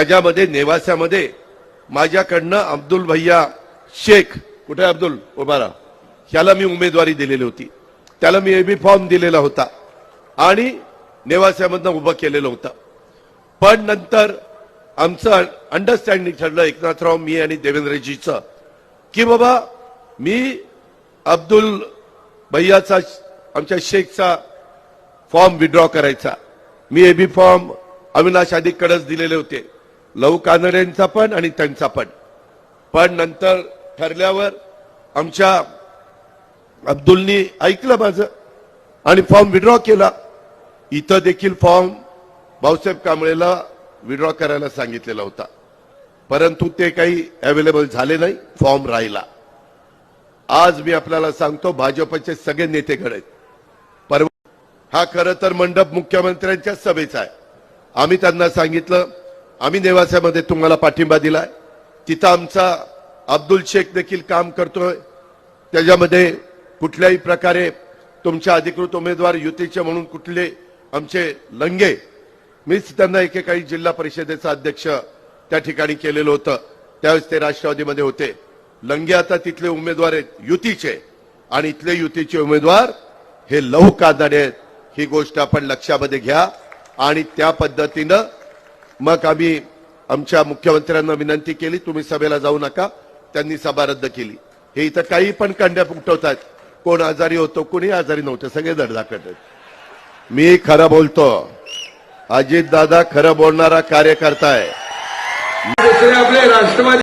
त्याच्यामध्ये नेवास्यामध्ये माझ्याकडनं अब्दुल भैया शेख कुठे आहे अब्दुल? उभारा. ह्याला मी उमेदवारी दिलेली होती. त्याला मी एबी फॉर्म दिलेला होता. आणि नेवास्यामधनं उभं केलेलं होतं. पण नंतर आमचं अंडरस्टँडिंग ठरलं एकनाथराव मी आणि देवेंद्रजीचं की बाबा मी अब्दुल भैयाचा आमच्या शेखचा फॉर्म विड्रॉ करायचा. मी एबी फॉर्म अविनाश आदिकडेच दिलेले होते. लव कानड्यांचा पण आणि त्यांचा पण. पण नंतर ठरल्यावर आमच्या अब्दुलनी ऐकलं माझं आणि फॉर्म विड्रॉ केला. इथं देखील फॉर्म भाऊसाहेब कांबळेला विड्रॉ करायला सांगितलेला होता. परंतु ते काही अवेलेबल झाले नाही फॉर्म राहिला. आज मी आपल्याला सांगतो भाजपचे सगळे नेतेकडे घडत परवा हा खरं तर मंडप मुख्यमंत्र्यांच्या सभेचा आहे. आम्ही त्यांना सांगितलं आम्ही नेवासामध्ये तुम्हाला पाठिंबा दिलाय. तिथं आमचा अब्दुल शेख देखील काम करतोय. त्याच्यामध्ये कुठल्याही प्रकारे तुमच्या अधिकृत उमेदवार युतीचे म्हणून कुठले आमचे लंगे मीच त्यांना एकेकाळी जिल्हा परिषदेचा अध्यक्ष त्या ठिकाणी केलेलं होतं. त्यावेळेस ते राष्ट्रवादीमध्ये होते. लंगे आता तिथले उमेदवार आहेत युतीचे. आणि इथले युतीचे उमेदवार हे लहू कादाडे आहेत. ही गोष्ट आपण लक्षामध्ये घ्या. आणि त्या पद्धतीनं मग आम्ही आमच्या मुख्यमंत्र्यांना विनंती केली तुम्ही सभेला जाऊ नका. त्यांनी सभा रद्द केली. हे इथं काही पण कंड्या उठवतात कोण आजारी होतो कोणी आजारी नव्हते सगळे धडधाकट मी खरं बोलतो अजित दादा खरं बोलणारा कार्यकर्ता आहे. आपले राष्ट्रवादी